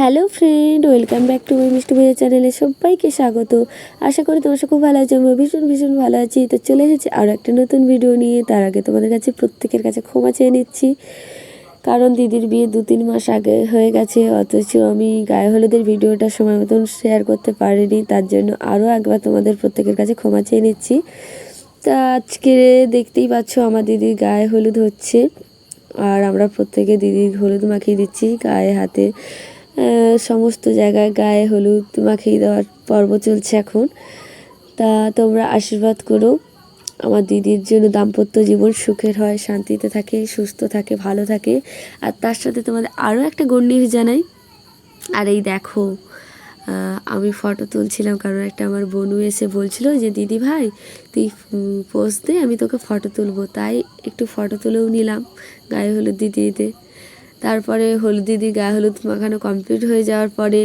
Hello friend, welcome back to my মিষ্টি ভাইয়া চ্যানেলে সবাইকে স্বাগত। আশা করি তোমার খুব ভালো আছে আমরা ভীষণ ভীষণ ভালো আছি। তো চলে এসেছি আরও একটা নতুন ভিডিও নিয়ে। তার আগে তোমাদের কাছে, প্রত্যেকের কাছে ক্ষমা চেয়ে নিচ্ছি। কারণ দিদির বিয়ে দু তিন মাস আগে হয়ে গেছে, অথচ আমি গায়ে হলুদের ভিডিওটা সময় মতন শেয়ার করতে পারিনি। তার জন্য আরও একবার তোমাদের প্রত্যেকের কাছে ক্ষমা চেয়ে নিচ্ছি। তা আজকে দেখতেই পাচ্ছ আমার দিদির গায়ে হলুদ হচ্ছে। আর আমরা প্রত্যেকে দিদির হলুদ মাখিয়ে দিচ্ছি গায়ে, হাতে সমস্ত জায়গায় গায়ে হলুদ মাখিয়ে দেওয়ার পর্ব চলছে এখন। তা তোমরা আশীর্বাদ করো। আমার দিদির জন্য দাম্পত্য জীবন সুখের হয়, শান্তিতে থাকে, সুস্থ থাকে, ভালো থাকে। আর তার সাথে তোমাদের আরও একটা গুড জানাই। আর এই দেখো আমি ফটো তুলছিলাম, কারণ একটা আমার বনু এসে বলছিল যে, দিদি ভাই, তুই পোজ দে, আমি তোকে ফটো তুলবো। তাই একটু ফটো তুলেও নিলাম, গায়ে হলুদ দিতে দিতে তারপরে হলুদ দিদি গায়ে হলুদ মাখানো কমপ্লিট হয়ে যাওয়ার পরে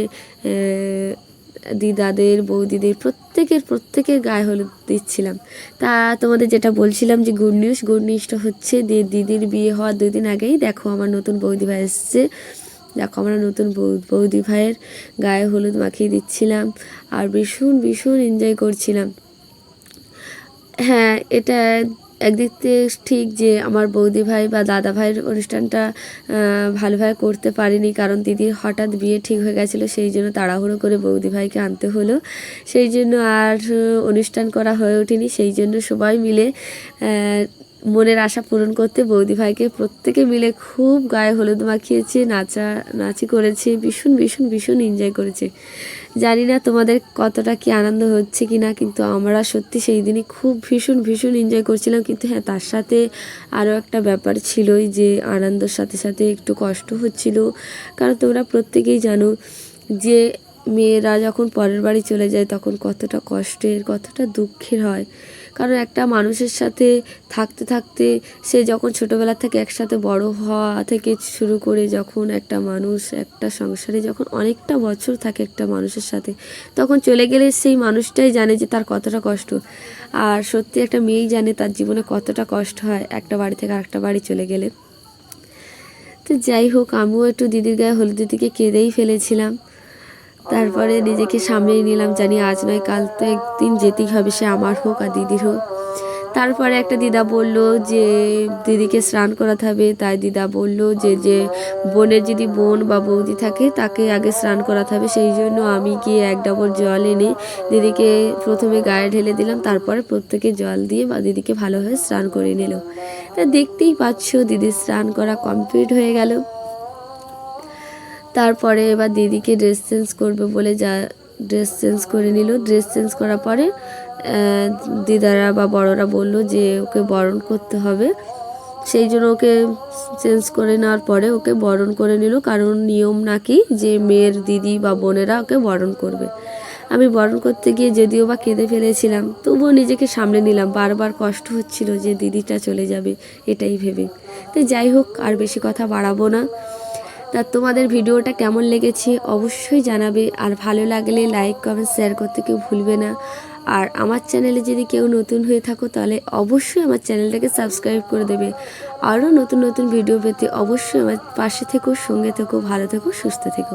দিদাদের, বৌদিদের প্রত্যেকের প্রত্যেকের গায়ে হলুদ দিচ্ছিলাম। তা তোমাদের যেটা বলছিলাম যে গুড নিউজ গুড নিউজটা হচ্ছে যে দিদির বিয়ে হওয়ার দুই দিন আগেই দেখো আমার নতুন বৌদি ভাই এসছে। দেখো আমরা নতুন বৌদি ভাইয়ের গায়ে হলুদ মাখিয়ে দিচ্ছিলাম আর ভীষণ ভীষণ এনজয় করছিলাম। হ্যাঁ এটা একদিক থেকে ঠিক যে আমার বৌদি ভাই বা দাদা ভাইয়ের অনুষ্ঠানটা ভালোভাবে করতে পারিনি কারণ দিদির হঠাৎ বিয়ে ঠিক হয়ে গেছিল, সেই জন্য তাড়াহুড়ো করে বৌদি ভাইকে আনতে হলো। সেই জন্য আর অনুষ্ঠান করা হয়ে ওঠেনি, সেই জন্য সবাই মিলে মনের আশা পূরণ করতে বৌদি ভাইকে প্রত্যেকে মিলে খুব গায়ে হলুদ মাখিয়েছে, নাচা, নাচি করেছে, ভীষণ ভীষণ ভীষণ এনজয় করেছে। জানি না তোমাদের কতটা কি আনন্দ হচ্ছে কি না কিন্তু আমরা সত্যি সেই দিনই খুব ভীষণ ভীষণ এনজয় করছিলাম। কিন্তু হ্যাঁ তার সাথে আরও একটা ব্যাপার ছিলই যে আনন্দের সাথে সাথে একটু কষ্ট হচ্ছিল। কারণ তোমরা প্রত্যেকেই জানো যে মেয়েরা যখন পরের বাড়ি চলে যায়, তখন কতটা কষ্টের, কতটা দুঃখের হয়। কারণ একটা মানুষের সাথে থাকতে থাকতে সে যখন ছোটোবেলা থেকে একসাথে বড় হওয়া থেকে শুরু করে যখন একটা মানুষ, একটা সংসারে যখন অনেকটা বছর থাকে একটা মানুষের সাথে, তখন চলে গেলে সেই মানুষটাই জানে যে তার কতটা কষ্ট। আর সত্যি একটা মেয়েই জানে তার জীবনে কতটা কষ্ট হয় একটা বাড়ি থেকে আরেকটা বাড়ি চলে গেলে। তো যাই হোক, আমিও একটু দিদির গায়ে হলুদ দিদিকে কেঁদেই ফেলেছিলাম। তারপরে নিজেকে সামলেই নিলাম, জানি আজ নয়, কাল তো একদিন যেতেই হবে, সে আমার হোক আর দিদির হোক। তারপরে একটা দিদা বলল যে, দিদিকে স্নান করাতে হবে, তাই দিদা বলল যে যে বোনের যদি বোন বা বৌদি থাকে, তাকে আগে স্নান করাতে হবে, সেই জন্য আমি গিয়ে এক ডাবর জল এনে দিদিকে প্রথমে গায়ে ঢেলে দিলাম, তারপরে প্রত্যেকে জল দিয়ে বা দিদিকে ভালোভাবে স্নান করে নিল। তা দেখতেই পাচ্ছ, দিদির স্নান করা কমপ্লিট হয়ে গেল। তারপরে এবার দিদিকে ড্রেস চেঞ্জ করবে বলে যা ড্রেস চেঞ্জ করে নিল। ড্রেস চেঞ্জ করার পরে দিদারা বা বড়রা বলল যে ওকে বরণ করতে হবে। সেই জন্য ওকে চেঞ্জ করে নেওয়ার পরে ওকে বরণ করে নিল। কারণ নিয়ম নাকি যে মেয়ের দিদি বা বোনেরা ওকে বরণ করবে। আমি বরণ করতে গিয়ে যদিও বা কেঁদে ফেলেছিলাম, তবুও নিজেকে সামলে নিলাম। বারবার কষ্ট হচ্ছিল যে দিদিটা চলে যাবে, এটাই ভেবে। তো যাই হোক, আর বেশি কথা বাড়াবো না। তা তোমাদের ভিডিওটা কেমন লেগেছে অবশ্যই জানাবে। আর ভালো লাগলে লাইক কমেন্ট শেয়ার করতে কেউ ভুলবে না। আর আমার চ্যানেলে যদি কেউ নতুন হয়ে থাকো তাহলে অবশ্যই আমার চ্যানেলটাকে সাবস্ক্রাইব করে দেবে। আরও নতুন নতুন ভিডিও পেতে অবশ্যই আমার পাশে থেকো, সঙ্গে থেকো, ভালো থেকো, সুস্থ থেকো।